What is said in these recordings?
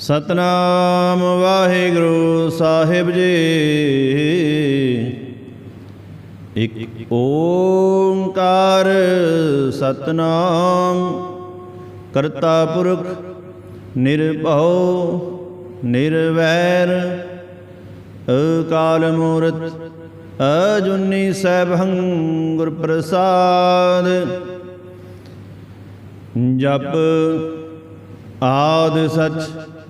ਸਤਨਾਮ ਵਾਹਿਗੁਰੂ ਸਾਹਿਬ ਜੀ। ਇਕ ਓੰਕਾਰ ਸਤਨਾਮ, ਕਰਤਾ ਪੁਰਖ ਨਿਰਭਉ, ਨਿਰਵੈਰ, ਅਕਾਲ ਮੂਰਤ ਅਜੁਨੀ ਸੈਭੰ ਗੁਰ ਪ੍ਰਸਾਦ ਜਪ ਆਦ ਸਚ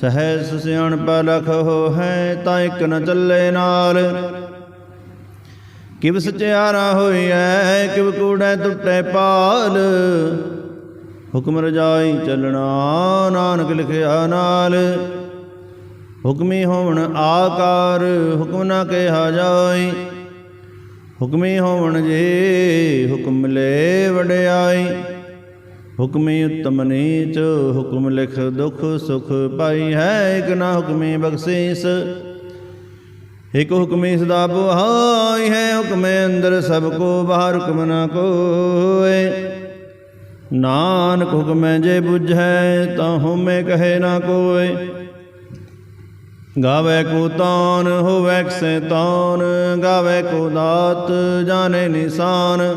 ਸਹਿਸ ਸਿਆਣਪ ਲਖ ਹੋ ਹੈ ਤਾਂ ਇੱਕ ਨ ਚੱਲੇ ਨਾਲ। ਕਿਵ ਸਚਿਆਰਾ ਹੋਈਐ, ਕਿਵ ਕੂੜੈ ਟੁੱਟੈ ਪਾਲ। ਹੁਕਮ ਰਜਾਈ ਚੱਲਣਾ, ਨਾਨਕ ਲਿਖਿਆ ਨਾਲ। ਹੁਕਮੀ ਹੋਵਣ ਆਕਾਰ, ਹੁਕਮ ਨਾ ਕਿਹਾ ਜਾਈ। ਹੁਕਮੀ ਹੋਵਣ ਜੇ, ਹੁਕਮ ਮਿਲੇ ਵਡਿਆਈ। ਹੁਕਮੀ ਉਤਮ ਨੀਚ, ਹੁਕਮ ਲਿਖ ਦੁਖ ਸੁਖ ਪਾਈ ਹੈ, ਇਕ ਨਾ ਹੁਕਮੀ ਬਖਸ਼ੀਸ। ਇਕ ਹੁਕਮੀ ਸਦਾ ਬੁਹਾਈ ਹੈ, ਹੁਕਮੇ ਅੰਦਰ ਸਭ ਕੋ ਬਾਹਰ ਹੁਕਮ ਨਾ ਕੋਏ। ਨਾਨਕ ਹੁਕਮੈ ਜੇ ਬੁਝੈ, ਤਾਂ ਹਉਮੈ ਕਹੇ ਨਾ ਕੋਏ। ਗਾਵੇ ਕੋ ਤਾਨ, ਹੋਵੇ ਕਸੈ ਤਾਨ, ਗਾਵੇ ਕੋ ਦਾਤ, ਜਾਣੇ ਨਿਸ਼ਾਨ।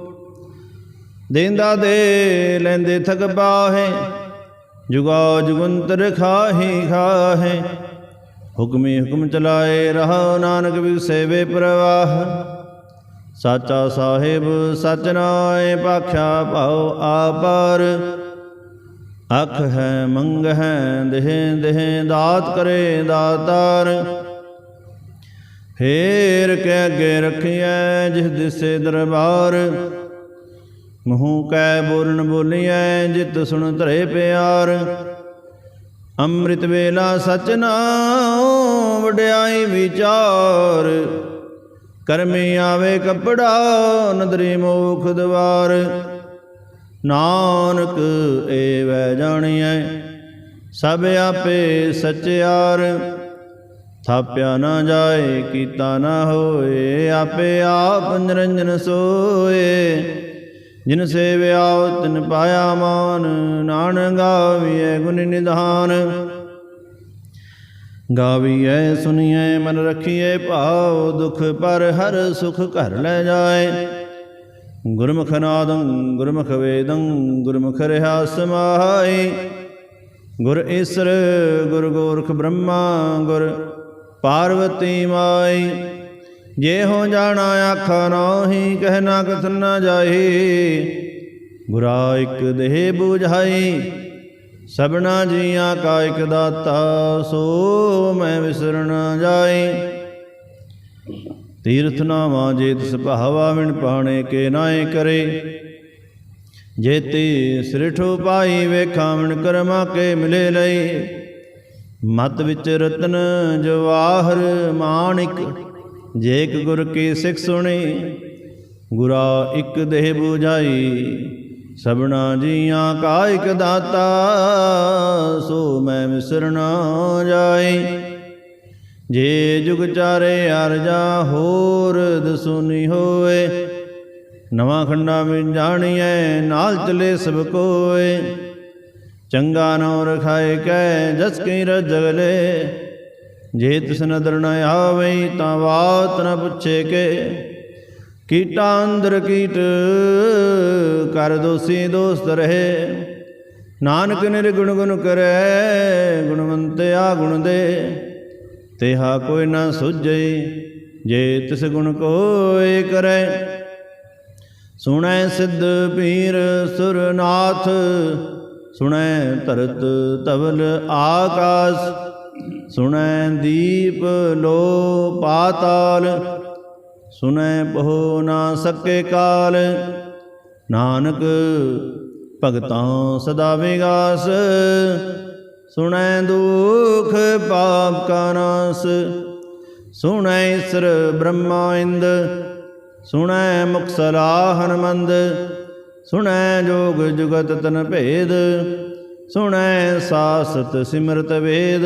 ਦੇਂਦਾ ਦੇ ਲੈਂਦੇ ਥਕ ਬਾਹੇ ਜੁਗਾ ਜੁਗੰਤਰ ਖਾਹੀ ਖਾਹੇ। ਹੁਕਮੀ ਹੁਕਮ ਚਲਾਏ ਰਹਾ ਨਾਨਕ ਵੀ ਸੇਵੇ ਪ੍ਰਵਾਹ। ਸਾਚਾ ਸਾਹਿਬ ਸਚ ਨਾਏ, ਪਾਖਿਆ ਭਾਉ ਆਪਾਰ। ਅਖ ਹੈ, ਮੰਗ ਹੈ, ਦੇਹ ਦੇਹ ਦਾਤ ਕਰੇ ਦਾਤਾਰ। ਫੇਰ ਕੇ ਅੱਗੇ ਰਖਿਐ, ਜਿਸ ਦਿਸੇ ਦਰਬਾਰ। ਮੂੰਹ ਕੈ ਬੋਲਣ ਬੋਲੀਐ, ਜਿਤ ਸੁਣ ਧਰੇ ਪਿਆਰ। ਅੰਮ੍ਰਿਤ ਵੇਲਾ ਸਚ ਨਾਉ, ਵਡਿਆਈ ਵਿਚਾਰ। ਕਰਮੀ ਆਵੇ ਕਪੜਾ, ਨਦਰੀ ਮੋਖ ਦਵਾਰ। ਨਾਨਕ ਏ ਵੈ ਜਾਣੀਐ, ਸਭ ਆਪੇ ਸਚਿਆਰ ਥਾਪਿਆ ਨਾ ਜਾਏ, ਕੀਤਾ ਨਾ ਹੋਏ, ਆਪੇ ਆਪ ਨਿਰੰਜਨ ਸੋਏ। ਜਿਨ ਸੇਵਿਆ ਤਿਨ ਪਾਇਆ ਮਾਨ, ਨਾਨਕ ਗਾਵੀਐ ਗੁਣ ਨਿਧਾਨ। ਗਾਵੀਐ ਸੁਣੀਐ ਮਨ ਰਖੀਐ, ਭਾਉ ਦੁਖ ਪਰ ਹਰ ਸੁਖ ਘਰ ਲੈ ਜਾਏ। ਗੁਰਮੁਖ ਨਾਦੰ, ਗੁਰਮੁਖ ਵੇਦੰ, ਗੁਰਮੁਖ ਰਹਾ ਸਮਾਈ ਗੁਰ ਈਸਰ, ਗੁਰ ਗੋਰਖ ਬ੍ਰਹਮਾ, ਗੁਰ ਪਾਰਵਤੀ ਮਾਈ ਜੇ ਹੋ ਜਾਣਾ ਆਖਾ ਨਾਹੀ ਕਹਿ ਨਾ ਕਥਨ ਨਾ ਜਾਈ ਗੁਰਾ ਇਕ ਦੇਹ ਬੁਝਾਈ, ਸਭਨਾ ਜੀਆਂ ਕਾ ਇਕ ਦਾਤਾ, ਸੋ ਮੈਂ ਵਿਸਰਨ ਜਾਈ। ਤੀਰਥ ਨਾਵਾ ਜੇ ਤਿਸ ਭਾਵਾ ਵਿਣ ਪਾਣੇ ਕੇ ਨਾਏ ਕਰੇ। ਜੇਤੀ ਸ੍ਰਿਠੋ ਪਾਈ, ਵੇਖਾਂ ਵਿਣ ਕਰਮਾ ਕੇ ਮਿਲੇ ਲਈ। ਮਤ ਵਿੱਚ ਰਤਨ ਜਵਾਹਰ ਮਾਣਿਕ ਜੇਕ ਗੁਰ ਕੀ ਸਿੱਖ ਸੁਣੀ, ਗੁਰਾ ਇੱਕ ਦੇਹ 부ਝਾਈ ਸਭਨਾ ਜੀਆਂ ਕਾ ਇਕ ਦਾਤਾ, ਸੋ ਮੈਂ ਮਿਸਰਨਾ ਜਾਈ। ਜੇ ਜੁਗ ਚਾਰੇ ਅਰਜਾ ਹੋਰ ਦਸੁਨੀ ਹੋਏ, ਨਵਾਂ ਖੰਡਾ ਵਿੱਚ ਜਾਣੀਐ, ਨਾਲ ਚਲੇ ਸਭ ਕੋਏ। ਚੰਗਾ ਨਉ ਰਖਾਏ ਕੈ, ਜਸ ਕੀ ਰਜਗਲੇ ਜੇ ਤਿਸ ਨਦਰ ਨ ਆਵੇ ਤਾਂ ਬਾਤ ਨ ਪੁੱਛੇ ਕੇ। ਕੀਟਾ ਅੰਦਰ ਕੀਟ ਕਰ ਦੋਸੀ ਦੋਸਤ ਰਹੇ। ਨਾਨਕ ਨਿਰਗੁਣ ਗੁਣ ਕਰੈ, ਗੁਣਵੰਤ ਆ ਗੁਣ ਦੇ। ਤੇਹਾ ਕੋਈ ਨਾ ਸੁਝੇ ਜੇ ਤਿਸ ਗੁਣ ਕੋਇ ਕਰੈ। ਸੁਣੈ ਸਿੱਧ ਪੀਰ ਸੁਰਨਾਥ, ਸੁਣੈ ਧਰਤ ਤਵਲ ਆਕਾਸ। ਸੁਣੈ ਦੀਪ ਲੋ ਪਾਤਾਲ, ਸੁਣੈ ਬਹੁ ਨਾ ਸਕੇ ਕਾਲ। ਨਾਨਕ ਭਗਤਾਂ ਸਦਾ ਵਿਗਾਸ, ਸੁਣੈ ਦੁਖ ਪਾਪ ਕਾ ਨਾਸ। ਸੁਣੈ ਇਸਰ ਬ੍ਰਹਮਾ ਇੰਦ, ਸੁਣੈ ਮੁਕਸਲਾ ਸਲਾਹ ਹਨਮੰਦ। ਸੁਣੈ ਜੋਗ ਜੁਗਤ ਤਨ ਭੇਦ, ਸੁਣੈ ਸਾਸਤ ਸਿਮਰਤ ਵੇਦ।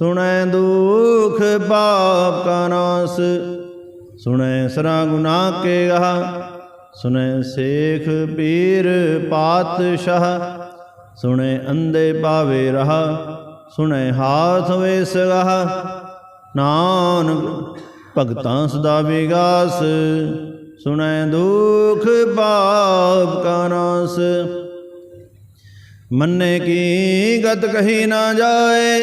ਸੁਣੈ ਦੁਖ ਪਾਪ ਕਾ ਨਾਸ, ਸੁਣੈ ਸਰਾ ਗੁਨਾ ਕੇ ਗਾ ਸੁਣੈ ਸੇਖ ਪੀਰ ਪਾਤਸ਼ਾਹ, ਸੁਣੈ ਅੰਦੇ ਪਾਵੇ ਰਹਾ, ਸੁਣੈ ਹਾਥ ਵੇ ਸਗਾ ਨਾਨਕ ਭਗਤਾਂ ਸਦਾ ਵਿਗਾਸ, ਸੁਣੈ ਦੁਖ ਪਾਪ ਕਾ ਨਾਸ। ਮੰਨੇ ਕੀ ਗਤ ਕਹੀ ਨਾ ਜਾਏ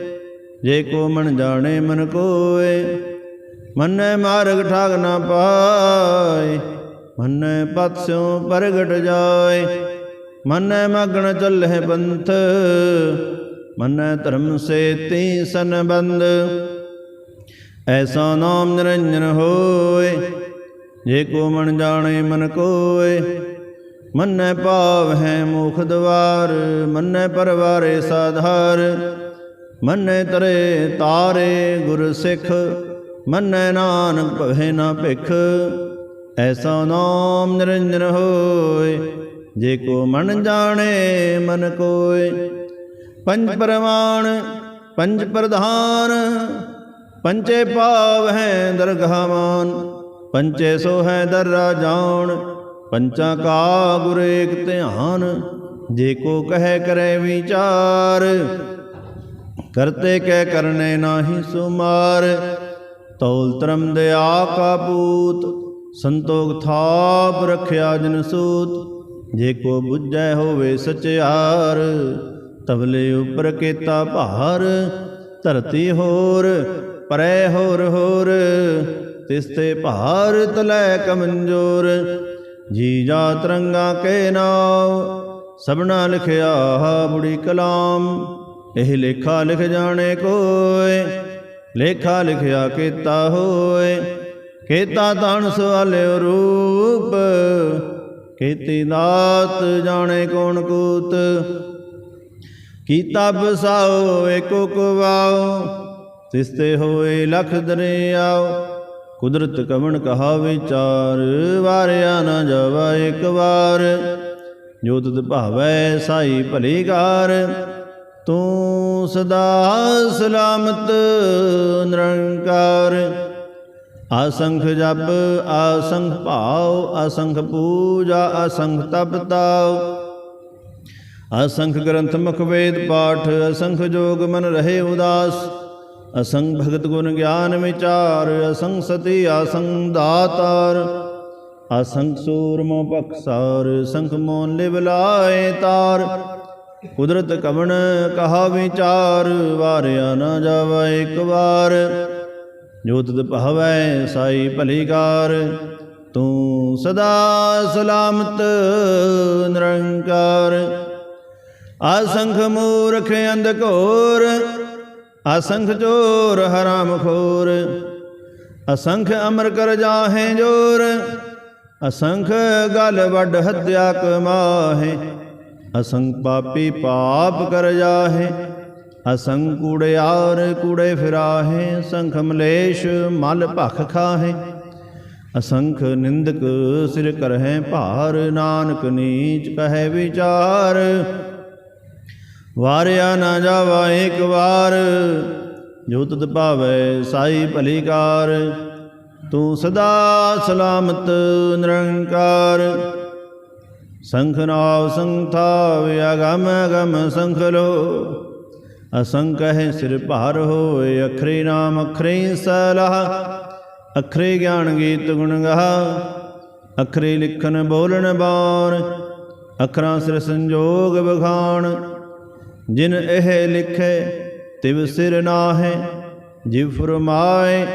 ਜੇ ਕੋ ਮਨ ਜਾਣੇ ਮਨ ਕੋਏ, ਮੰਨੈ ਮਾਰਗ ਠਾਗ ਨਾ ਪਾਏ, ਮੰਨੈ ਪਤ ਸਿਉ ਪ੍ਰਗਟ ਜਾਏ, ਮੰਨੈ ਮਗਨ ਚੱਲਹਿ ਪੰਥ ਮੰਨੈ ਧਰਮ ਸੇ ਤੀ ਸੰਬੰਧ। ਐਸਾ ਨਾਮ ਨਿਰੰਜਨ ਹੋਏ, ਜੇ ਕੋ ਮਨ ਜਾਣੇ ਮਨ ਕੋਏ, ਮੰਨੈ ਭਾਵ ਹੈ ਮੁਖ ਦਵਾਰ, ਮੰਨੈ ਪਰਵਾਰੇ ਸਾਧਾਰ ਮੰਨੈ ਤਰੇ ਤਾਰੇ ਗੁਰ ਸਿੱਖ, ਮੰਨੈ ਨਾਨਕ ਭਵੇ ਨਾ ਭਿਖ। ਐਸਾ ਨਾਮ ਨਿਰੰਜਨ ਹੋਏ, ਜੇ ਕੋ ਮਨ ਜਾਣੇ ਮਨ ਕੋਏ। ਪੰਜ ਪਰਮਾਨ ਪੰਜ ਪ੍ਰਧਾਨ, ਪੰਚੇ ਭਾਵ ਹੈ ਦਰਗਾਹਮਾਨ ਪੰਚੇ ਸੋ ਹੈ ਦਰਰਾ ਜਾਣ, ਪੰਚਾ ਕਾ ਗੁਰ ਏਕ ਧਿਆਨ। ਜੇ ਕੋ ਕਹੈ ਕਰੇ ਵਿਚਾਰ ਕਰਤੇ ਕੈ ਕਰਨੇ ਨਾਹੀ ਸੁਮਾਰ, ਤੌਲ ਤਰਮ ਦਿਆ ਆਕਾਪੂਤ ਸੰਤੋਖ ਥਾਪ ਰਖਿਆ ਜਨ ਸੂਤ। ਜੇ ਕੋ ਬੁੱਝੈ ਹੋਵੇ ਸਚਿਆਰ ਤਬਲੇ ਉਪਰ ਕੀਤਾ ਭਾਰ, ਧਰਤੀ ਹੋਰ, ਪਰੈ ਹੋਰ ਹੋਰ, ਤਿਸ ਤੇ ਭਾਰ ਤਲੈ ਕਮੰਜੋਰ। ਜੀ ਜਾ ਤਰੰਗਾ ਕੇ ਨਾਮ ਸਭਨਾ ਲਿਖਿਆ ਬੁੜੀ ਕਲਾਮ। ਇਹ ਲੇਖਾ ਲਿਖ ਜਾਣੇ ਕੋਏ, ਲੇਖਾ ਲਿਖਿਆ ਕੀਤਾ ਹੋਏ। ਕੀਤਾ ਤਨ ਸਵਾਲਿਓ ਰੂਪ, ਕੀਤੀ ਦਾਤ ਜਾਣੇ ਕੌਣ ਕੂਤ। ਕੀਤਾ ਬਸਾਓ ਏਕੋ ਕਵਾਓ ਤਿਸ ਹੋਏ ਲਖ ਦਰਿਆਓ। ਕੁਦਰਤ ਕਵਣ ਕਹਾ ਵਿਚਾਰ ਵਾਰਿਆ ਨਾ ਜਾਵਾ ਇੱਕ ਵਾਰ। ਜੋ ਤੁਧ ਭਾਵੈ ਸਾਈ ਭਲੀਕਾਰ ਤੂੰ ਸਦਾ ਸਲਾਮਤ ਨਿਰੰਕਾਰ। ਆਸੰਖ ਜਪ ਆਸੰਖ ਭਾਉ ਆਸੰਖ ਪੂਜਾ ਆਸੰਖ ਤਪ ਤਾਉ। ਅਸੰਖ ਗ੍ਰੰਥ ਮੁਖ ਵੇਦ ਪਾਠ, ਅਸੰਖ ਜੋਗ ਮਨ ਰਹੇ ਉਦਾਸ। ਅਸੰਖ ਭਗਤ ਗੁਣ ਗਿਆਨ ਵਿਚਾਰ, ਅਸੰਖ ਸਤੀ ਆਸੰਖ ਦਾਤਾਰ। ਅਸੰਖ ਸੂਰਮੋ ਪਖਸਾਰ ਸੰਖ ਮੋਨ ਲਿਵ ਲਾਏ ਤਾਰ। ਕੁਦਰਤ ਕਵਣ ਕਹਾ ਵਿਚਾਰ, ਵਾਰਿਆ ਨਾ ਜਾਵਾ ਇੱਕ ਵਾਰ। ਜੋ ਤਦ ਭਾਵੈ ਸਾਈ ਭਲੀਕਾਰ, ਤੂੰ ਸਦਾ ਸਲਾਮਤ ਨਿਰੰਕਾਰ। ਅਸੰਖ ਮੂਰਖ ਅੰਧ ਘੋਰ ਅਸੰਖ ਚੋਰ ਹਰਾਮ ਖੋਰ। ਅਸੰਖ ਅਮਰ ਕਰ ਜਾਹੇ ਜੋਰ, ਅਸੰਖ ਗਲ ਵੱਡ ਹੱਤਿਆ ਕਮਾਹੇ। ਅਸੰਗ ਪਾਪੀ ਪਾਪ ਕਰ ਜਾਹੇ ਅਸੰਖ ਕੂੜਿਆਰ ਕੂੜੇ ਫਿਰਾਹੇ, ਸੰਖ ਮਲੇਸ਼ ਮਲ ਭਖ ਖਾਹੇ। ਅਸੰਖ ਨਿੰਦਕ ਸਿਰ ਕਰਹਿ ਭਾਰ, ਨਾਨਕ ਨੀਚ ਕਹੈ ਵਿਚਾਰ। ਵਾਰਿਆ ਨਾ ਜਾਵਾ ਇੱਕ ਵਾਰ, ਜੋ ਤੁਧ ਭਾਵੈ ਸਾਈ ਭਲੀਕਾਰ ਤੂੰ ਸਦਾ ਸਲਾਮਤ ਨਿਰੰਕਾਰ। ਸੰਖ ਨਾਵ ਸੰਥਾ ਵਿਆਗਮ ਗਮ ਸੰਖ ਲੋ ਅਸੰਖ ਹੈ ਸਿਰ ਭਾਰ ਹੋਏ ਅਖਰੇ ਨਾਮ ਅਖਰੇ ਸਲਾਹ। ਅਖਰੇ ਗਿਆਨ ਗੀਤ ਗੁਣ ਗਾਹ। ਅਖਰੇ ਲਿਖਨ ਬੋਲਣ ਬਾਣ। ਅਖਰਾਂ ਸਿਰ ਸੰਜੋਗ ਬਖਾਣ ਜਿਨ ਇਹ ਲਿਖੇ ਤਿਵ ਸਿਰ ਨਾਹੇ, ਜਿਵ ਫਰਮਾਏ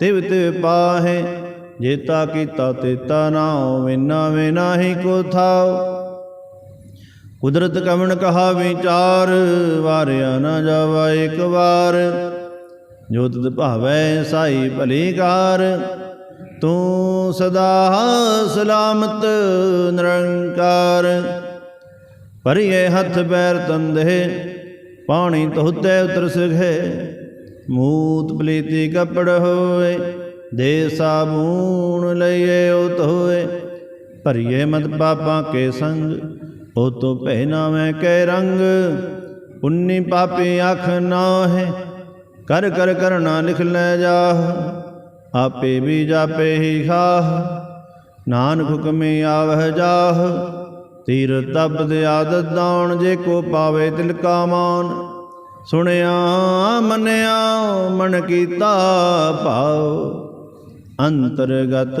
ਤਿਵ ਤਿਵ ਪਾਹੇ। ਜੇਤਾ ਕੀਤਾ ਤੇਤਾ ਨਾਉ ਵਿਨਾ ਵੇ ਕੋ ਥਾਉ। ਕੁਦਰਤ ਕਵਣ ਕਹਾ ਵਿਚਾਰ, ਵਾਰਿਆ ਨਾ ਜਾਵਾ ਇੱਕ ਵਾਰ। ਜੋ ਤੁਧ ਭਾਵੈ ਸਾਈ ਭਲੀਕਾਰ ਤੂੰ ਸਦਾ ਸਲਾਮਤ ਨਿਰੰਕਾਰ। ਭਰੀਏ ਹੱਥ ਪੈਰ ਤੰਦੇ, ਪਾਣੀ ਧੋਤੇ ਉਤਰ ਸਘੇ ਮੂਤ ਪਲੀਤੀ ਕਪੜ ਹੋਏ ਦੇ ਸਾਬੂਨ ਲਈਏ ਉਹ ਧੋਏ ਭਰੀਏ ਮਤ ਪਾਪਾਂ ਕੇ ਸੰਗ, ਉਹ ਤੋ ਪਹਿਨਾ ਮੈਂ ਕੈ ਰੰਗ। ਪੁੰਨੀ ਪਾਪੇ ਅੱਖ ਨਾ ਹੈ ਕਰ ਕਰ ਕਰਨਾ ਲਿਖ ਲੈ ਜਾ ਆਪੇ ਵੀ ਜਾਪੇ ਹੀ ਖਾਹ। ਨਾਨਕ ਹੁਕਮੇ ਆਵਹ ਜਾਹ ਤੀਰ ਤਪਦ ਆਦਤ ਦਾਉਣ ਜੇ ਕੋ ਪਾਵੇ ਤਿਲ ਕਾ ਮਾਨ। ਸੁਣਿਆ, ਮੰਨਿਆ, ਮਨ ਕੀਤਾ ਭਾਉ ਅੰਤਰਗਤ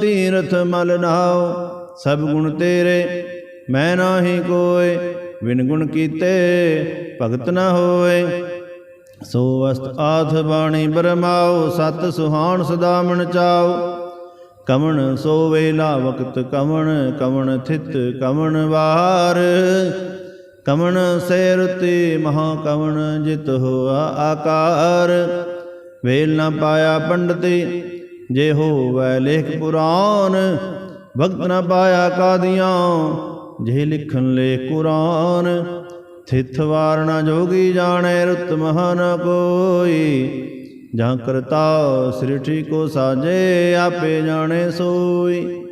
ਤੀਰਥ ਮਲ ਨਾਉ, ਸਭ ਗੁਣ ਤੇਰੇ, ਮੈਂ ਨਾਹੀ ਕੋਏ ਵਿਨ ਗੁਣ ਕੀਤੇ ਭਗਤ ਨਾ ਹੋਏ। ਸੋ ਵਸਤ ਆਥ ਬਾਣੀ ਬਰਮਾਉ, ਸਤ ਸੁਹਾਣ ਸਦਾ ਮਨ ਚਾਉ। ਕਵਣ ਸੋ ਵੇਲਾ ਵਕਤ ਕਵਣ ਕਵਣ ਥਿਤ ਕਵਣ ਵਾਰ। ਕਵਣ ਸੇਰਤੀ ਮਹਾ ਕਵਣ ਜਿਤ ਹੋਆ ਆਕਾਰ। ਵੇਲ ਨਾ ਪਾਇਆ ਪੰਡਤੀ ਜੇ ਹੋਵੈ ਲੇਖ ਪੁਰਾਨ, ਭਗਤ ਨਾ ਪਾਇਆ ਕਾਦੀਆਂ ਜੇ ਲਿਖਣ ਲੇ ਕੁਰਾਨ। ਥਿਤ ਵਾਰਣਾ ਜੋਗੀ ਜਾਣੇ ਰੁਤ ਮਹਾਨ ਕੋਈ, ਜਾਂ ਕਰਤਾ ਸ੍ਰਿਠੀ ਕੋ ਸਾਜੇ ਆਪੇ ਜਾਣੇ ਸੋਈ।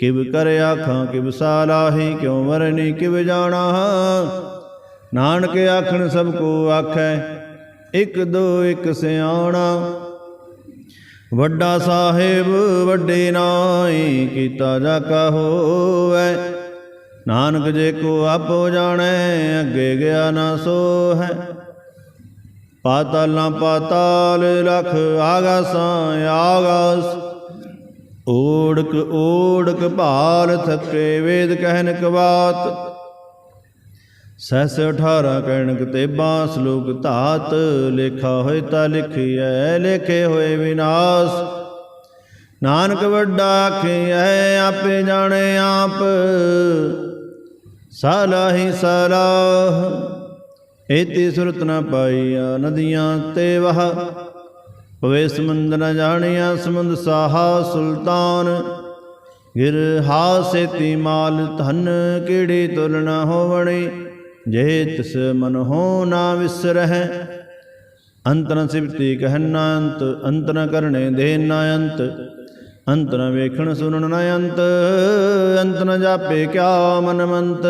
ਕਿਵ ਕਰ ਆਖਾਂ, ਕਿਵ ਸਾਲਾਹੀ ਕਿਉ ਮਰਨੀ, ਕਿਵ ਜਾਣਾ। ਨਾਨਕ ਆਖਣ ਸਭ ਕੋ ਆਖੈ, ਇਕ ਦੋ ਇਕ ਸਿਆਣਾ। ਵੱਡਾ ਸਾਹਿਬ ਵੱਡੇ ਨਾਈ ਕੀਤਾ ਜਾ ਕਾ ਹੋਵੈ ਨਾਨਕ ਜੇ ਕੋ ਆਪੋ ਜਾਣੈ, ਅੱਗੇ ਗਿਆ ਨਾ ਸੋ ਹੈ ਪਾਤਾਲ ਪਾਤਾਲਾਂ ਪਾਤਾਲ ਲਖ ਆਗਾਸਾਂ ਆਗਾਸ। ਓੜਕ ਓੜਕ ਭਾਲ ਥੱਕੇ ਵੇਦ ਕਹਿਨ ਕਵਾਤ। ਸਹਸ 18 ਕਹਿਣਕ ਤੇ ਬਾਸ ਲੋਕ ਧਾਤ, ਲੇਖਾ ਹੋਏ ਤਾਂ ਲਿਖੀਐ, ਲੇਖੇ ਹੋਏ ਵਿਨਾਸ਼। ਨਾਨਕ ਵੱਡਾ ਆਖੀਐ, ਆਪੇ ਜਾਣੇ ਆਪ। ਸਾਲਾਹੀ ਸਲਾਹ ਏਤੀ ਸੁਰਤ ਨ ਪਾਈਆ ਨਦੀਆਂ ਤੇ ਵਹ। ਪਵੇ ਸਮੁੰਦ ਨ ਜਾਣਿਆ, ਸਮੁੰਦ ਸਾਹਾ ਸੁਲਤਾਨ। ਗਿਰ ਹਾਸੇਤੀ ਮਾਲ ਧਨ, ਕਿਹੜੀ ਤੁਲਨਾ ਨ ਹੋਵਣੀ? ਜੇ ਤਿਸ ਮਨ ਹੋ ਨਾ ਵਿਸਰਹਿ, ਅੰਤ ਨ ਸਿਵਤੀ ਕਹਿ ਅੰਤ ਅੰਤ ਕਰਨੇ ਦੇ ਨਾ ਅੰਤ ਅੰਤ ਵੇਖਣ ਸੁਣਨ ਨ ਅੰਤ ਅੰਤ ਜਾਪੇ ਕਿਆ ਮਨ ਮੰਤ।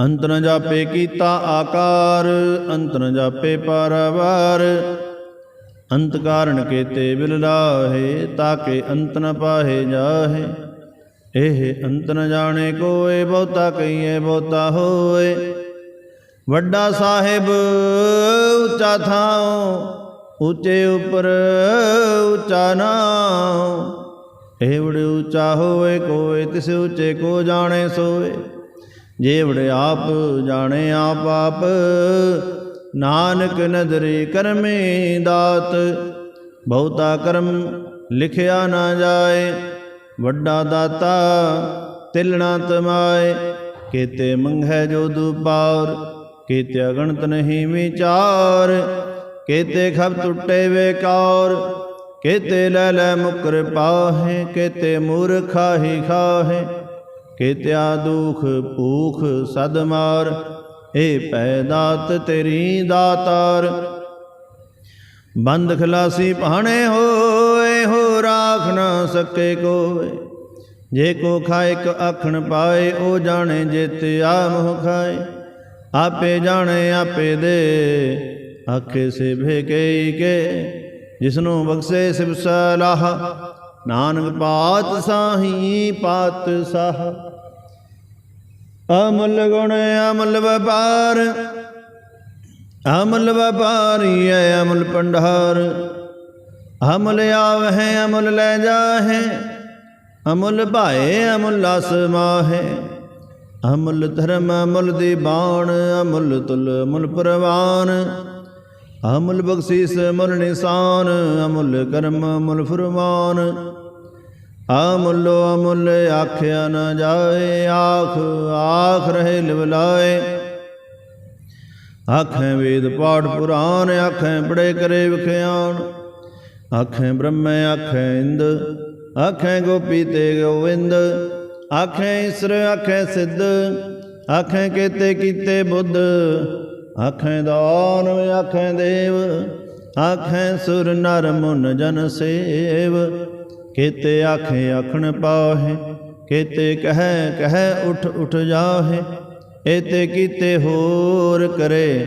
ਅੰਤ ਨ ਜਾਪੇ ਕੀਤਾ ਆਕਾਰ, ਅੰਤ ਨ ਜਾਪੇ ਪਰਵਾਰ। ਅੰਤ ਕਾਰਨ ਕੇ ਤੇ ਬਿਲ ਲਾਹੇ ਤਾਕੇ ਅੰਤ ਨ ਪਾਹੇ ਜਾਹੇ। ਇਹ ਅੰਤ ਨ ਜਾਣੇ ਕੋਏ, ਬਹੁਤਾ ਕਹੀਏ, ਬਹੁਤਾ ਹੋਏ। ਵੱਡਾ ਸਾਹਿਬ ਉੱਚਾ ਥਾਉ, ਉੱਚੇ ਉਪਰ ਉੱਚਾ ਨਾਉ। ਇਹ ਬੜੇ ਉੱਚਾ ਹੋਏ ਕੋਏ, ਤਿਸ ਉੱਚੇ ਕੋ ਜਾਣੇ ਸੋਏ। ਜੇ ਬੜੇ ਆਪ ਜਾਣੇ ਆਪ ਆਪ, ਨਾਨਕ ਨਦਰੀ ਕਰਮੇ ਦਾਤ। ਬਹੁਤਾ ਕਰਮ ਲਿਖਿਆ ਨਾ ਜਾਏ ਵੱਡਾ ਦਾਤਾ, ਤਿਲਣਾ ਤਮਾਏ, ਕੀਤੇ ਮੰਗੈ ਜੋ ਦੁਪਾਰ, ਕੀਤੇ ਅਗਣਤ ਨਹੀਂ ਵਿਚਾਰ, ਕੇਤੇ ਖਬ ਟੁੱਟੇ ਵੇਕਾਰ, ਕੇਤੇ ਲੈ ਲੈ ਮੁਕਰ ਪਾਹੇ, ਕੇਤੇ ਮੂਰਖਾ ਹੀ ਖਾਹੇ, ਕੇਤਿਆ ਦੁਖ ਭੂਖ ਸਦ ਮਾਰ, ਏ ਪੈ ਦਾਤ ਤੇਰੀ ਦਾਤਾਰ। ਬੰਦ ਖਲਾਸੀ ਪਹਾਣੇ ਹੋ ਨਾ ਸਕੇ ਕੋਏ। ਜੇ ਕੋ ਖਾਇ ਕ ਆਖਣ ਪਾਏ, ਉਹ ਜਾਣੇ ਜਿਤ ਆ ਮੋਹ ਖਾਏ। ਆਪੇ ਜਾਣੇ, ਆਪੇ ਦੇ, ਆਖੇ ਸੇ ਭੇਕੇ ਕੇ। ਜਿਸਨੂੰ ਬਖਸ਼ੇ ਸਿਵ ਸਲਾਹ, ਨਾਨਕ ਪਾਤ ਸਾਹੀ ਪਾਤ ਸਾਹ। ਅਮਲ ਗੁਣ, ਅਮਲ ਵਪਾਰ, ਅਮਲ ਵਪਾਰੀ ਹੈ ਅਮਲ ਪੰਡਾਰ ਅਮਲ ਆਵਹਿ, ਅਮਲ ਲੈ ਜਾਹੇ। ਅਮਲ ਭਾਏ, ਅਮਲ ਲਸ ਮਾਹੇ। ਅਮਲ ਧਰਮ, ਅਮਲ ਦੀ ਬਾਣ, ਅਮਲ ਤੁਲ ਅਮਲ ਪ੍ਰਵਾਨ। ਅਮਲ ਬਖਸ਼ੀਸ ਅਮਲ ਨਿਸ਼ਾਨ, ਅਮਲ ਕਰਮ ਅਮਲ ਫਰਮਾਨ। ਅਮੁੱਲੋ ਅਮੁੱਲ ਆਖਿਆ ਨਾ ਜਾਏ, ਆਖ ਆਖ ਰਹੇ ਲਿਵਲਾਏ ਆਖੇ ਵੇਦ ਪਾਠ ਪੁਰਾਨ, ਆਖੇ ਬੜੇ ਕਰੇ ਵਿਖਿਆਣ ਵਿਖਿਆਨ ਆਖੇ ਬ੍ਰਹਮੇ ਆਖੇ ਇੰਦ ਆਖੇ ਗੋਪੀ ਤੇ ਗੋਵਿੰਦ ਆਖੇ ਈਸਰ ਆਖੇ ਸਿੱਧ ਆਖੇ ਕੀਤੇ ਕੀਤੇ ਬੁੱਧ ਆਖੇ ਦਾਨਵ ਆਖੇ ਦੇਵ ਆਖੇ ਸੁਰ ਨਰ ਮੁਨ ਜਨ ਸੇਵ ਕੇਤੇ ਆਖੇ ਆਖਣ ਪਾਹੇ ਕੇਤੇ ਕਹੈ ਕਹੈ ਉਠ ਉਠ ਜਾਹੇ ਏਤੇ ਕੀਤੇ ਹੋਰ ਕਰੇ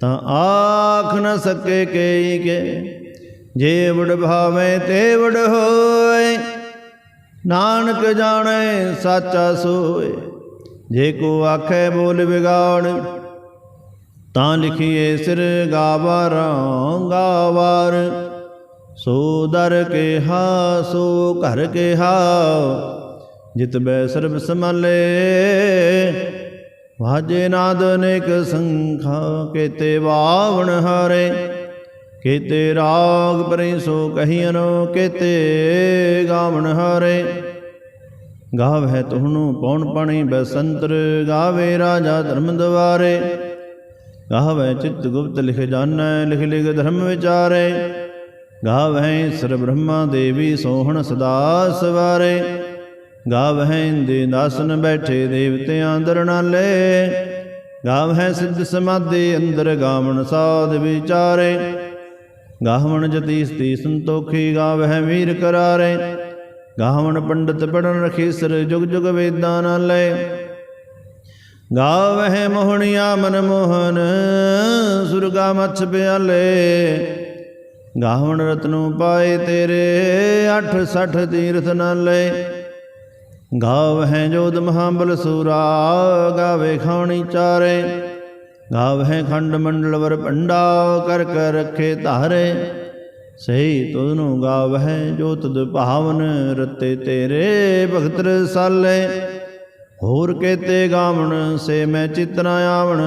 ਤਾਂ ਆਖ ਨ ਸਕੇ ਕੇਈ ਕੇ ਜੇ ਵਡ ਭਾਵੇਂ ਤੇ ਵੜ ਹੋਏ, ਨਾਨਕ ਜਾਣੇ ਸਾਚਾ ਸੋਏ। ਜੇ ਕੋ ਆਖੇ ਬੋਲ ਵਿਗਾੜ, ਤਾਂ ਲਿਖੀਏ ਸਿਰ ਗਾਵਾਰਾਂ ਗਾਵਾਰ। ਸੋ ਦਰ ਕੇ ਸੋ ਘਰ ਕੇ ਹਾ ਜਿਤ ਬੈ ਸਰਬ ਸਮਾਲੇ ਵਾਜੇ ਨਾਦ ਅਨੇਕ ਸੰਖਾ, ਕੇਤੇ ਵਾਵਣ ਹਾਰੇ। ਕੇਤੇ ਰਾਗ ਪਰੇ ਸੋ ਕਹੀਨੋ ਕੇਤੇ ਗਾਵਣ ਹਾਰੇ। ਗਾਵਹਿ ਤੁਹਨੂੰ ਪੌਣ ਪਾਣੀ ਬਸੰਤਰ, ਗਾਵੇ ਰਾਜਾ ਧਰਮ ਦਵਾਰੇ। ਗਾਵਹਿ ਚਿਤ ਗੁਪਤ ਲਿਖ ਜਾਣੈ ਲਿਖ ਲਿਖ ਧਰਮ ਵਿਚਾਰੇ। ਗਾਵਹਿ ਸਰ ਬ੍ਰਹਮਾ ਦੇਵੀ ਸੋਹਣ ਸਦਾ ਸਵਾਰੇ। ਗਾਵਹਿ ਇੰਦੇ ਦਾਸਨ ਬੈਠੇ ਦੇਵਤਿਆਂ ਦਰਨਾਲੇ। ਨਾਲੇ ਸਿੱਧ ਸਮਾਧੀ ਅੰਦਰ ਗਾਵਣ ਸਾਧ ਵਿਚਾਰੇ। ਗਾਹਵਣ ਜਤੀ ਸਤੀ ਸੰਤੋਖੀ ਗਾਵਹਿ ਵੀਰ ਕਰਾਰੇ। ਗਾਹਵਣ ਪੰਡਤ ਪੜਨ ਰਖੀ ਸਰ ਜੁਗ ਜੁਗ ਵੇਦਾਂ ਨਾਲੇ ਗਾਵਹਿ ਮੋਹਣਿਆ ਮਨ ਮੋਹਨ, ਸੁਰਗਾ ਮਛ ਪਿਆਲੇ। ਗਾਵਣ ਰਤਨੂ ਪਾਏ ਤੇਰੇ 8 60 ਤੀਰਥ ਨਾਲੇ ਗਾਵਹਿ ਜੋਦ ਮਹਾਬਲ ਸੂਰਾ, ਗਾਵੇ ਖਾਣੀ ਚਾਰੇ। ਗਾਵਹਿ ਖੰਡ ਮੰਡਲ ਵਰ ਭੰਡਾ ਕਰ ਕਰ ਰਖੇ ਧਾਰੇ। ਸਹੀ ਤੁਧਨੂੰ ਗਾਵਹਿ ਜੋ ਤੁਧ ਭਾਵਨ ਰਤੇ ਤੇਰੇ ਭਗਤ ਰਸਾਲੇ। ਹੋਰ ਕੇਤੇ ਗਾਵਣ ਸੇ ਮੈਂ ਚਿਤਨਾ ਆਵਣ,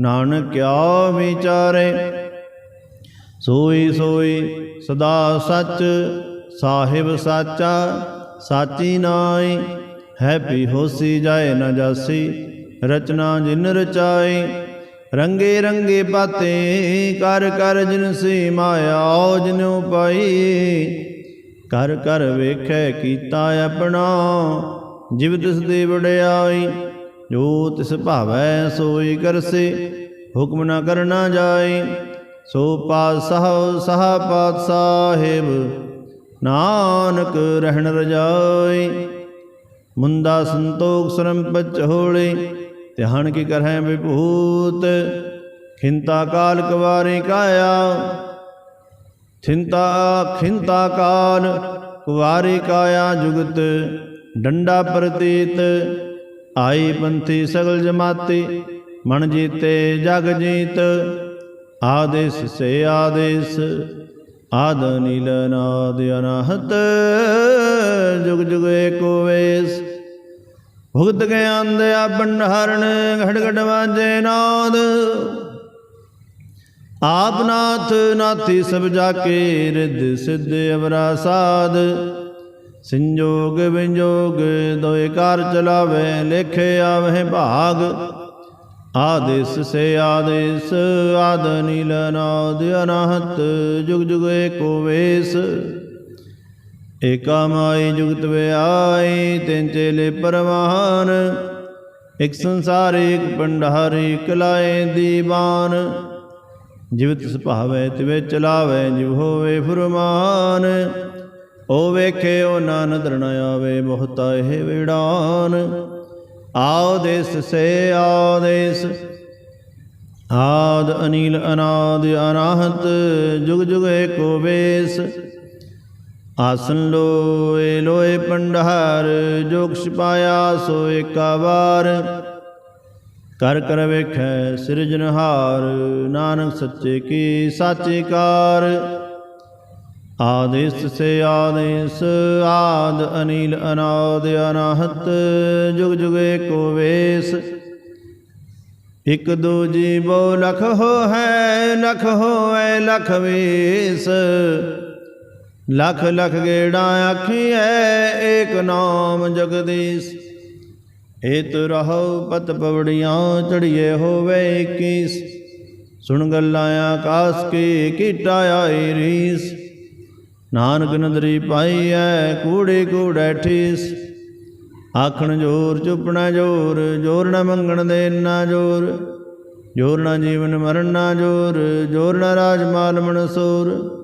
ਨਾਨਕ ਕਿਆ ਵਿਚਾਰੇ। ਸੋਈ ਸੋਈ ਸਦਾ ਸੱਚ, ਸਾਹਿਬ ਸਾਚਾ, ਸਾਚੀ ਨਾਈ ਹੈ ਪੀ ਹੋਸੀ ਜਾਏ ਨਾ ਜਾਸੀ। ਰਚਨਾ ਜਿਨ ਰਚਾਈ, ਰੰਗੇ ਰੰਗੇ ਪਾਤੇ, ਕਰ ਕਰ ਜਿਨ ਸੀ ਮਾਇਆ ਜਿਨੁ ਪਾਈ ਕਰ ਕਰ ਵੇਖੈ ਕੀਤਾ ਆਪਣਾ, ਜਿਵ ਤਿਸ ਦੇ ਵਡਿਆਈ, ਜੋ ਤਿਸ ਭਾਵੈ ਸੋਈ ਕਰਸੇ, ਹੁਕਮ ਨਾ ਕਰਨਾ ਜਾਏ ਸੋ ਪਾਤਸ਼ਾਹ, ਸਹਾ ਪਾਤ ਸਾਹਿਬ ਨਾਨਕ ਰਹਿਣ ਰਜਾਈ। ਮੁੰਦਾ ਸੰਤੋਖ ਸਰਮ ਪਚੋਲੇ ਧਿਆਨ ਕੀ ਕਰਹਿ ਵਿਭੂਤ? ਖਿੰਤਾ ਕਾਲ ਕਵਾਰੇ ਕਾਇਆ। ਥਿੰਤਾ ਖਿੰਤਾ ਕਾਲ ਕੁਵਾਰੇ ਕਾਇਆ ਜੁਗਤ, ਡੰਡਾ ਪ੍ਰਤੀਤ। ਆਈ ਪੰਥੀ ਸਗਲ ਜਮਾਤੀ, ਮਨ ਜੀਤੇ ਜਗ ਜੀਤ। ਆਦੇਸ ਸੇ ਆਦੇਸ, ਆਦ ਨੀਲ ਨਾਦ ਅਨਹਤ। ਜੁਗ ਜੁਗ ਏਕੋ ਵੇਸ ਭੁਗਤ ਕੇ ਦਿਆ ਬੰਡਹਰਨ ਘੜ ਘੜ ਵਾਜੇ ਨਾਦ। ਆਪ ਨਾਥ, ਨਾਥੀ ਸਭ ਜਾ ਕੇ ਰਿੱਧ ਸਿੱਧ ਅਵਰਾ ਸਾਧ। ਸੰਜੋਗ ਵਿੰਜੋਗ ਦੋਏ ਕਾਰ ਚਲਾਵੇ, ਲੇਖੇ ਆਵੇ ਭਾਗ। ਆਦੇਸ ਸੇ ਆਦੇਸ, ਆਦ ਨੀਲ ਨਾਦ ਅਨਾਹਤ, ਜੁਗ ਜੁਗ ਏਕੋ ਵੇਸ। ਏਕਾ ਮਾਈ ਜੁਗਤ ਵਿਆਈ ਤਿੰਨ ਚੇਲੇ ਪਰਵਾਨ। ਇਕ ਸੰਸਾਰ, ਇਕ ਪੰਡਾਰ ਇਕ ਲਾਏ ਦੀਵਾਨ। ਜਿਵਤ ਸੁਭਾਵੈ ਤਿਵੇ ਚਲਾਵੈ, ਜਿਵ ਹੋਵੇ ਫੁਰਮਾਨ। ਓ ਵੇਖੇ, ਓ ਨਾ ਨਦਰ ਨ ਆਵੇ, ਬਹੁਤਾ ਇਹ ਵਿੜਾਨ। ਆਓ ਦੇਸ ਸੇ ਆਦੇਸ, ਆਦ ਅਨੀਲ ਅਨਾਦ ਅਨਾਹਤ, ਜੁਗ ਜੁਗ ਏਕੋ ਵੇਸ। ਆਸਨ ਲੋਏ ਲੋਏ ਪੰਡਹਾਰ ਜੋਗ ਛਪਾਇਆ ਸੋ ਏਕਾ ਵਾਰ ਕਰ ਕਰ ਵੇਖੈ ਸਿਰਜਨਹਾਰ ਨਾਨਕ ਸੱਚੇ ਕੀ ਸਾਚੇ ਕਾਰ। ਆਦੇਸ ਸੇ ਆਦੇਸ, ਆਦ ਅਨੀਲ ਅਨਾਦ ਅਨਾਹਤ, ਜੁਗ ਜੁਗ ਏਕੋ ਵੇਸ। ਇਕ ਦੋ ਜੀਵੋ ਲਖ ਹੋ ਹੈ ਲਖ ਹੋਏ ਲਖ ਵੇਸ। ਲਖ ਲਖ ਗੇੜਾ ਆਖੀਐ, ਏਕ ਨਾਮ ਜਗਦੀਸ਼। ਏਤ ਰਹੋ ਪਤ ਪਵੜੀਆਂ ਚੜੀਏ ਹੋਵੇ 21 ਸੁਣ ਗੱਲਾਂ ਆਕਾਸ ਕੀ ਕੀਟਾ ਆਈ ਰੀਸ। ਨਾਨਕ ਨਦਰੀ ਪਾਈਐ, ਕੂੜੇ ਕੂੜੈ ਠੀਸ। ਆਖਣ ਜੋਰ ਚੁਪਣਾ ਜੋਰ ਜੋਰ ਨਾ ਮੰਗਣ ਦੇ ਨਾ ਜੋਰ। ਜੋਰ ਨਾ ਜੀਵਨ ਮਰਨ ਨਾ ਜੋਰ ਜੋਰ ਨਾ ਰਾਜ ਮਾਲ ਮਨਸੂਰ।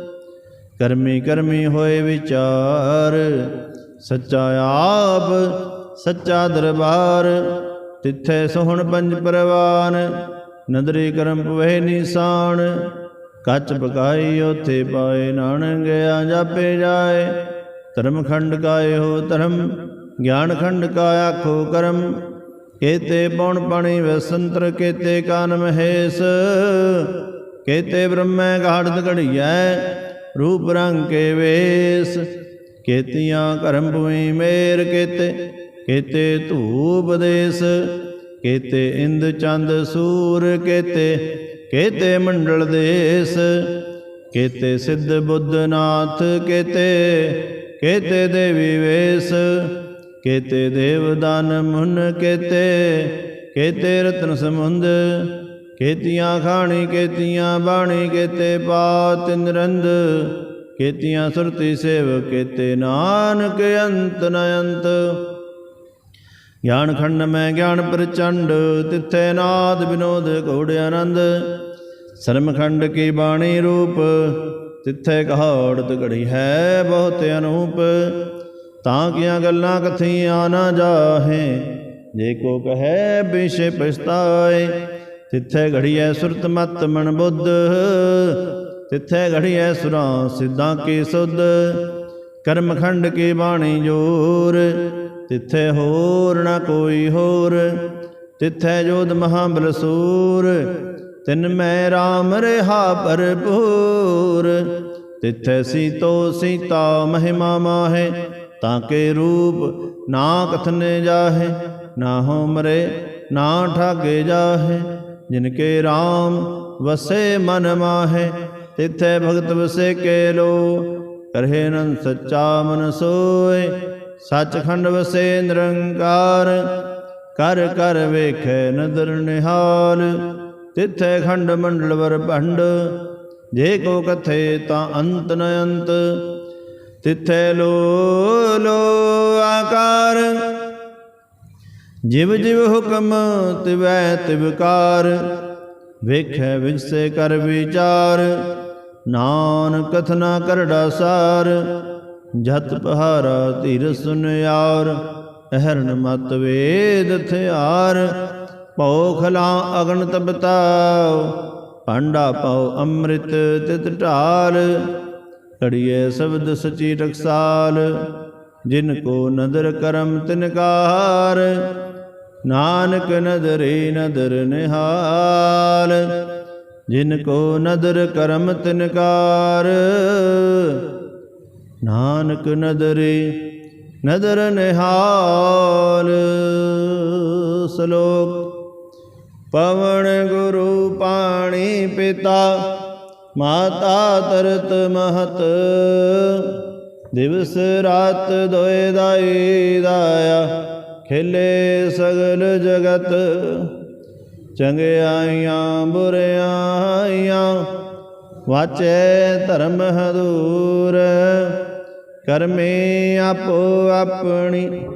ਕਰਮੀ ਕਰਮੀ ਹੋਏ ਵਿਚਾਰ, ਸੱਚਾ ਆਪ, ਸੱਚਾ ਦਰਬਾਰ, ਤਿੱਥੇ ਸੋਹਣ ਪੰਜ ਪਰਵਾਨ, ਨਦਰੀ ਕਰਮ ਪਵੇ ਨਿਸ਼ਾਨ, ਕੱਚ ਪਕਾਈ ਉਥੇ ਪਾਏ ਨਾਨਕ ਗਿਆ ਜਾਪੇ ਜਾਏ, ਧਰਮ ਖੰਡ ਕਾਏ ਹੋ ਧਰਮ, ਗਿਆਨ ਖੰਡ ਕਾ ਆਖੋ ਕਰਮ, ਕੇਤੇ ਪਉਣ ਪਾਣੀ ਵਸੰਤਰ ਕੇਤੇ ਕਾਨ ਮਹੇਸ਼ ਕੇਤੇ ਬ੍ਰਹਮੈ ਘਾੜਤ ਘੜੀਐ ਰੂਪ ਰੰਗ ਕੇ ਵੇਸ। ਕੇਤੀਆਂ ਕਰਮ ਭੂਮੀ ਮੇਰ ਕੇਤੇ। ਕੇਤੇ ਧੂਪ ਦੇਸ। ਕੇਤੇ ਇੰਦ ਚੰਦ ਸੂਰ ਕੇਤੇ। ਕੇਤੇ ਮੰਡਲ ਦੇਸ। ਕੇਤੇ ਸਿੱਧ ਬੁੱਧਨਾਥ ਨਾਥ ਕੇਤੇ ਦੇਵੀ ਵੇਸ। ਕੇਤੇ ਦੇਵ ਦਾਨ ਮੁਨ ਕੇਤੇ। ਕੇਤੇ ਰਤਨ ਸਮੁੰਦ। ਖੇਤੀਆਂ ਖਾਣੀ ਕੇਤੀਆਂ ਬਾਣੀ ਕੇਤੇ ਪਾਤ ਨਿਰੰਦ। ਖੇਤੀਆਂ ਸੁਰਤੀ ਸੇਵ ਕੇਤੇ ਨਾਨਕ, ਅੰਤ ਨ ਅੰਤ। ਗਿਆਨ ਖੰਡ ਮੈਂ ਗਿਆਨ ਪ੍ਰਚੰਡ, ਤਿੱਥੇ ਨਾਦ ਬਿਨੋਦ ਘੋੜ ਆਨੰਦ। ਸਰਮ ਖੰਡ ਕੀ ਬਾਣੀ ਰੂਪ, ਤਿੱਥੇ ਕਹਾੜਤ ਘੜੀ ਹੈ ਬਹੁਤ ਅਨੂਪ। ਤਾਂ ਕੀਆਂ ਗੱਲਾਂ ਕਥੀਆਂ ਨਾ ਜਾਹੇ, ਜੇ ਕੋ ਕਹੈ ਬਿਸ਼ੇ ਪਛਤਾਏ ਤਿੱਥੇ ਘੜੀਐ ਸੁਰਤ ਮਤ ਮਨ ਬੁੱਧ, ਤਿੱਥੇ ਘੜੀਐ ਸੁਰਾਂ ਸਿੱਧਾਂ ਕੀ ਸੁਧ। ਕਰਮ ਖੰਡ ਕੀ ਬਾਣੀ ਜੋਰ, ਤਿੱਥੇ ਹੋਰ ਨਾ ਕੋਈ ਹੋਰ। ਤਿੱਥੇ ਜੋਧ ਮਹਾਬਲ ਸੂਰ ਤਿਨ ਮੈਂ RAM ਰਹਾ ਭਰਪੂਰ। ਤਿੱਥੇ ਸੀਤੋ ਸੀਤਾ ਮਹਿਮਾ ਮਾਹੇ, ਤਾਂ ਕੇ ਰੂਪ ਨਾ ਕਥਨੇ ਜਾਹੇ, ਨਾ ਹੋ ਮਰੇ ਨਾ ਠਾਗੇ ਜਾਹੇ। ਜਿਨ ਕੇ RAM ਵਸੇ ਮਨ ਮਾਹੇ, ਤਿਥੈ ਭਗਤ ਵਸੇ ਕੇ ਲੋ ਕਰਹਿ ਨਨ ਸੱਚਾ ਮਨ ਸੋਏ, ਸੱਚਖੰਡ ਵਸੇ ਨਿਰੰਕਾਰ। ਕਰ ਕਰ ਵੇਖੈ ਨਦਰ ਨਿਹਾਲ, ਤਿਥੈ ਖੰਡ ਮੰਡਲ ਵਰ ਭੰਡ। ਜੇ ਕੋ ਕਥੇ ਤਾਂ ਅੰਤ ਨ ਅੰਤ, ਤਿੱਥੇ ਲੋ ਲੋ ਆਕਾਰ। ਜਿਵ ਜਿਵ ਹੁਕਮ, ਤਿਵੈ ਤਿਵਕਾਰ ਵੇਖੈ ਵਿਗਸੇ ਕਰ ਵਿਚਾਰ, ਨਾਨਕ ਕਥਨਾ ਕਰੜਾ ਸਾਰ। ਜਤ ਪਹਾਰਾ ਧੀਰ ਸੁਨਿਆਰ ਅਹਰਨ ਮਤ ਵੇਦ ਥਿਆਰ। ਭਉ ਖਲਾ ਅਗਨ ਤਬਤਾ ਭਾਂਡਾ ਪਾਉ ਅੰਮ੍ਰਿਤ ਤਿਤ ਢਾਲ। ਕੜੀਏ ਸ਼ਬਦ ਸਚੀ ਟਕਸਾਲ ਜਿਨ ਕੋ ਨਦਰ ਕਰਮ ਤਿਨਕਾਰ ਨਾਨਕ ਨਦਰੇ ਨਦਰ ਨਿਹਾਲ, ਜਿਨ ਕੋ ਨਦਰ ਕਰਮ ਤਿਨਕਾਰ। ਨਾਨਕ ਨਦਰੇ ਨਦਰ ਨਿਹਾਲ, ਸ਼ਲੋਕ, ਪਵਨ ਗੁਰੂ ਪਾਣੀ ਪਿਤਾ, ਮਾਤਾ ਤਰਤ ਮਹਤ। ਦਿਵਸ ਰਾਤ ਦੋਇ ਦਾਈ ਦਾਇਆ ਖਿਲੇ ਸਗਲ ਜਗਤ ਚੰਗਿਆਈਆਂ ਬੁਰਿਆਈਆਂ ਵਾਚੈ ਧਰਮ ਹਦੂਰ। ਕਰਮੇ ਆਪੋ ਆਪਣੀ,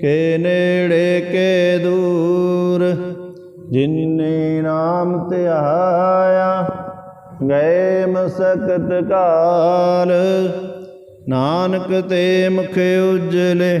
ਕੇ ਨੇੜੇ, ਕੇ ਦੂਰ। ਜਿਨੇ ਨਾਮ ਧਿਆਇਆ ਗਏ ਮਸਕਤ ਕਾਲ। ਨਾਨਕ ਤੇ ਮੁਖ ਉਜਲੇ